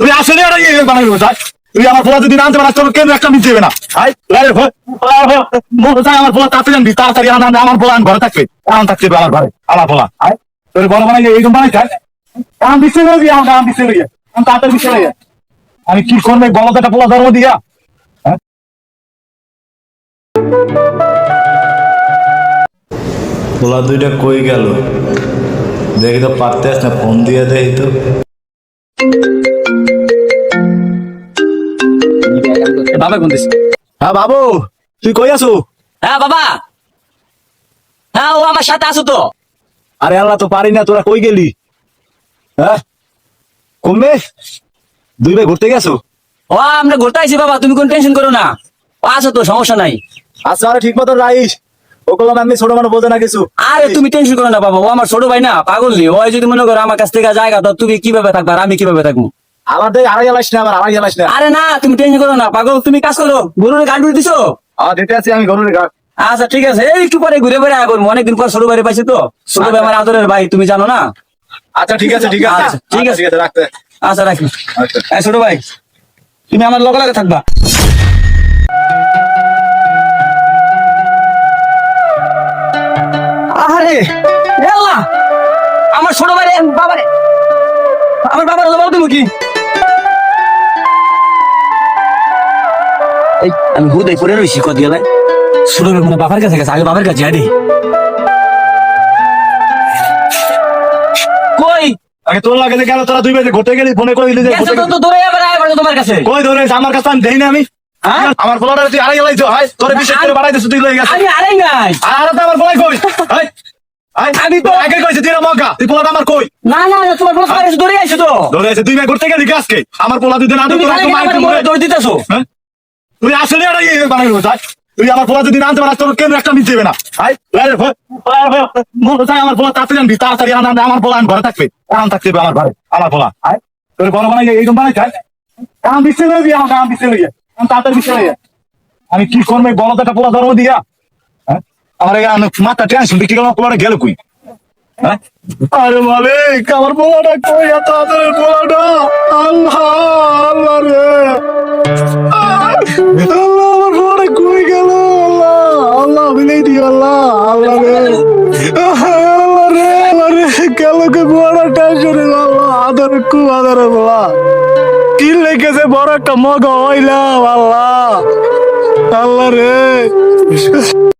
তুই আসলে ইয়ে বানাবি তাই আমার পোলা যদি আনতে তোর কেন একটা নিতে দেবে না? তাই আমার পোলা তাড়াতাড়ি আনবি তাড়াতাড়ি আন আমার আন ঘরে থাকবে। এখন থাকতে আমার ঘরে, আমার পোলা। হাই তোর বড় বানাই এইরকম বানাই খাই আমি দিচ্ছে রবি আমার আমি আমি তাড়াতাড়ি দিচ্ছে রবি আমি কি করবে? বলদ একটা পোলা ধর্ম দিয়া। পোলা দুইটা কই গেল? দেখি তো পারতে আস ফোন দিয়ে দেখি তো। বাবা কোন হ্যাঁ বাবু তুই কই আছো? হ্যাঁ বাবা। হ্যাঁ ও আমার সাথে আছো তো। আরে আল্লাহ তো পারি না তোরা কই গেলি? হ্যাঁ? কমবে দুই ভাই ঘুরতে গেছো? ও আমরা ঘুরতে আইছি বাবা। তুমি কোন টেনশন করো না। আছো তো সমস্যা নাই। আচ্ছা আরে ঠিক মতো রাইস। ওগুলো আমি ছোট মানুষ বোঝে না কিছু। আরে তুমি টেনশন করো না বাবা। ও আমার ছোট ভাই না পাগল নি ওই যদি মনে করো আমার কাছ থেকে জায়গা তো তুমি কীভাবে থাকবা আর আমি কীভাবে থাকব? আমার দেখ আড়াই না আড়াই না। আরে না তুমি টেনশন করো না পাগল তুমি কাজ করো গরুর গান ধুয়ে দিছো? আছি আমি গরুর গা আচ্ছা ঠিক আছে এই একটু পরে ঘুরে বেড়ে আগুন অনেকদিন পর ছোট ভাই পাইছি তো। ছোট ভাই আমার আদরের ভাই তুমি জানো না? আচ্ছা ঠিক আছে ঠিক আছে। আচ্ছা, ঠিক আছে। রাখতে। আচ্ছা রাখি। আচ্ছা। ছোট ভাই তুমি আমার লগে লগে থাকবা। আরে আমার ছোট ভাই রে, বাবা রে আমার বাবার হলো তুমি কি? এই আমি হুদাই পড়ে রয়েছি কত গেলে? ছোট মনে বাবার কাছে গেছে আগে বাবার কাছে আরে কই? আগে তোর লাগে গেল তোরা দুই যে ঘুরতে গেলি ফোনে করে দিলি যে গেছে তো। আবার তোমার কাছে। কই ধরে আমার কাছে আমি দেই না আমি। হ্যাঁ? আমার পোলাটা তুই আড়াই গেলাই তো হাই তোরে বিশেষ করে বাড়াই দিছিস তুই লই গেছিস আমি আরে নাই। আর তো আমার পোলাই কই? আমি তো আগে কইছি তুই না মগা। তুই পোলাটা আমার কই? না না তোমার আইছো তো। ধরে দুই ঘুরতে গেলি আমার পোলা দুদিন আনতে তুমি তোরা খালি তো মাইর আমার করে মোড়ে দৌড় দিতেছো? হ্যাঁ? তুই আসলে ইয়ে বানাবি তাই আমার পোলা যদি আনতে পারিস, তোর কেন একটা নিতে দেবে না? আরে ভয় মোর আমার পোলা তাড়াতাড়ি আনবি, তাড়াতাড়ি আমার পোলা আন, ঘরে থাকবে। এখন থাকতে আমার ঘরে, আমার হাই তোর বড় বানাই এইরকম বানাই খাই কাম দিচ্ছে লবি আমার কাম লইয়া আমি তাড়াতাড়ি লইয়া আমি কি করব, এই একটা পোলা ধর্ম দিয়া? হ্যাঁ? আমার মাথা টেনশন বিক্রি করার পোলাটা গেল কই? হ্যাঁ? আরে মালিক, আমার পোলাটা কই, এত আদরের পোলাটা? আল্লাহ। আল্লাহ আল্লাহ আল্লাহ রে। আল্লাহ রে আল্লাহ রে। গেল কে পোলাটা টেনশন আল্লাহ আদর কু আদরের পোলা কি লেগেছে, বড় একটা আল্লাহ। আল্লাহ রে।